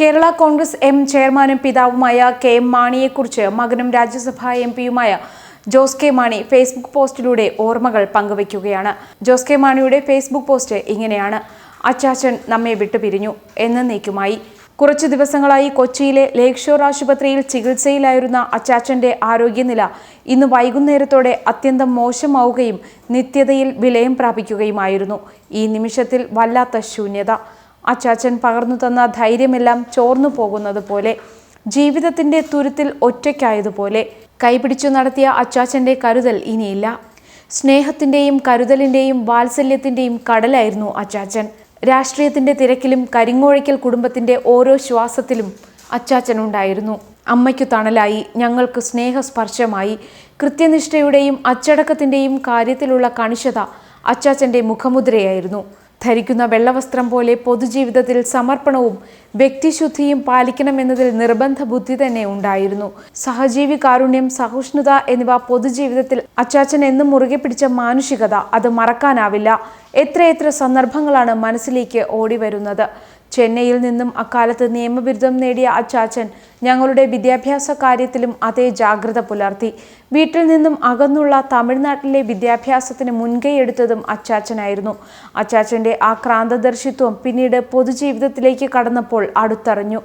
Kerala Congress M ചെയർമാനും പിതാവുമായ K M മാണിയെക്കുറിച്ച് മകനും രാജ്യസഭാ എം പിയുമായ ജോസ് കെ മാണി ഫേസ്ബുക്ക് പോസ്റ്റിലൂടെ ഓർമ്മകൾ പങ്കുവയ്ക്കുകയാണ്. ജോസ് കെ മാണിയുടെ ഫേസ്ബുക്ക് പോസ്റ്റ് ഇങ്ങനെയാണ്. അച്ചാച്ചൻ നമ്മെ വിട്ടുപിരിഞ്ഞു എന്നേക്കുമായി. കുറച്ചു ദിവസങ്ങളായി കൊച്ചിയിലെ ലേക് ഷോർ ആശുപത്രിയിൽ ചികിത്സയിലായിരുന്ന അച്ചാച്ചന്റെ ആരോഗ്യനില ഇന്ന് വൈകുന്നേരത്തോടെ അത്യന്തം മോശമാവുകയും നിത്യതയിൽ വിലയം പ്രാപിക്കുകയുമായിരുന്നു. ഈ നിമിഷത്തിൽ വല്ലാത്ത ശൂന്യത. അച്ചാച്ചൻ പകർന്നു തന്ന ധൈര്യമെല്ലാം ചോർന്നു പോകുന്നത് പോലെ ജീവിതത്തിന്റെ തുരുത്തിൽ ഒറ്റയ്ക്കായതുപോലെ കൈപിടിച്ചു നടത്തിയ അച്ചാച്ചന്റെ കരുതൽ ഇനിയില്ല. സ്നേഹത്തിന്റെയും കരുതലിന്റെയും വാത്സല്യത്തിന്റെയും കടലായിരുന്നു അച്ചാച്ചൻ. രാഷ്ട്രീയത്തിന്റെ തിരക്കിലും കരിങ്ങോഴയ്ക്കൽ കുടുംബത്തിന്റെ ഓരോ ശ്വാസത്തിലും അച്ചാച്ചൻ ഉണ്ടായിരുന്നു. അമ്മയ്ക്കു തണലായി ഞങ്ങൾക്ക് സ്നേഹസ്പർശമായി കൃത്യനിഷ്ഠയുടെയും അച്ചടക്കത്തിന്റെയും കാര്യത്തിലുള്ള കണിശത അച്ചാച്ചന്റെ മുഖമുദ്രയായിരുന്നു. ധരിക്കുന്ന വെള്ളവസ്ത്രം പോലെ പൊതുജീവിതത്തിൽ സമർപ്പണവും വ്യക്തിശുദ്ധിയും പാലിക്കണമെന്നതിൽ നിർബന്ധ ബുദ്ധി തന്നെ ഉണ്ടായിരുന്നു. സഹജീവി കാരുണ്യം സഹിഷ്ണുത എന്നിവ പൊതുജീവിതത്തിൽ അച്ചാച്ചൻ എന്നും മുറുകെ പിടിച്ച മാനുഷികത അത് മറക്കാനാവില്ല. എത്രയെത്ര സന്ദർഭങ്ങളാണ് മനസ്സിലേക്ക് ഓടി വരുന്നത് ചെന്നൈയിൽ നിന്നും അക്കാലത്ത് നിയമബിരുദം നേടിയ അച്ചാച്ചൻ ഞങ്ങളുടെ വിദ്യാഭ്യാസ കാര്യത്തിലും അതേ ജാഗ്രത പുലർത്തി. വീട്ടിൽ നിന്നും അകന്നുള്ള തമിഴ്നാട്ടിലെ വിദ്യാഭ്യാസത്തിന് മുൻകൈയെടുത്തതും അച്ചാച്ചനായിരുന്നു. അച്ചാച്ചന്റെ ആ ക്രാന്തദർശിത്വം പിന്നീട് പൊതുജീവിതത്തിലേക്ക് കടന്നപ്പോൾ അടുത്തറിഞ്ഞു.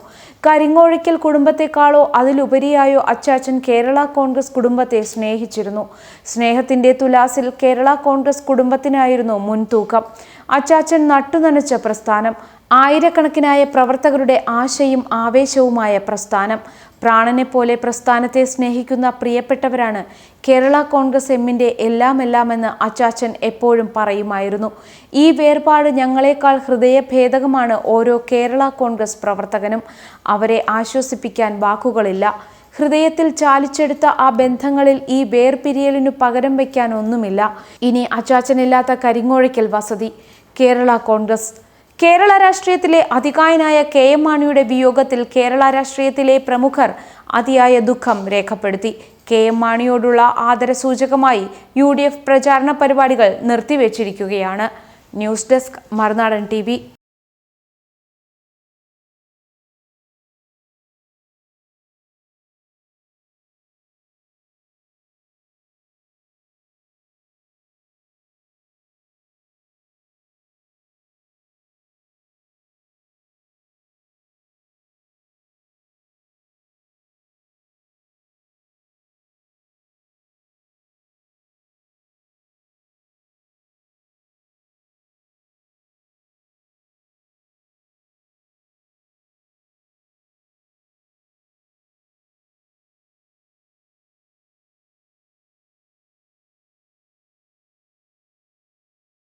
കരിങ്ങോഴിക്കൽ കുടുംബത്തെക്കാളോ അതിലുപരിയായോ അച്ചാച്ചൻ കേരള കോൺഗ്രസ് കുടുംബത്തെ സ്നേഹിച്ചിരുന്നു. സ്നേഹത്തിന്റെ തുലാസിൽ കേരള കോൺഗ്രസ് കുടുംബത്തിനായിരുന്നു മുൻതൂക്കം. അച്ചാച്ചൻ നട്ടുനനച്ച പ്രസ്ഥാനം. ആയിരക്കണക്കിനായ പ്രവർത്തകരുടെ ആശയും ആവേശവുമായ പ്രസ്ഥാനം. പ്രാണനെ പോലെ പ്രസ്ഥാനത്തെ സ്നേഹിക്കുന്ന പ്രിയപ്പെട്ടവരാണ് കേരള കോൺഗ്രസ് എമ്മിന്റെ എല്ലാമെല്ലാമെന്ന് അച്ചാച്ചൻ എപ്പോഴും പറയുമായിരുന്നു. ഈ വേർപാട് ഞങ്ങളെക്കാൾ ഹൃദയഭേദകമാണ് ഓരോ കേരള കോൺഗ്രസ് പ്രവർത്തകനും. അവരെ ആശ്വസിപ്പിക്കാൻ വാക്കുകളില്ല. ഹൃദയത്തിൽ ചാലിച്ചെടുത്ത ആ ബന്ധങ്ങളിൽ ഈ വേർപിരിയലിനു പകരം വയ്ക്കാൻ ഒന്നുമില്ല. ഇനി അച്ചാച്ചനില്ലാത്ത കരിങ്ങോഴയ്ക്കൽ വസതി. കേരള കോൺഗ്രസ് കേരള രാഷ്ട്രീയത്തിലെ അധികായനായ കെ എം മാണിയുടെ വിയോഗത്തിൽ കേരള രാഷ്ട്രീയത്തിലെ പ്രമുഖർ അതിയായ ദുഃഖം രേഖപ്പെടുത്തി. കെ എം മാണിയോടുള്ള ആദരസൂചകമായി യു ഡി എഫ് പ്രചാരണ പരിപാടികൾ നിർത്തിവെച്ചിരിക്കുകയാണ്. News desk Marunadan T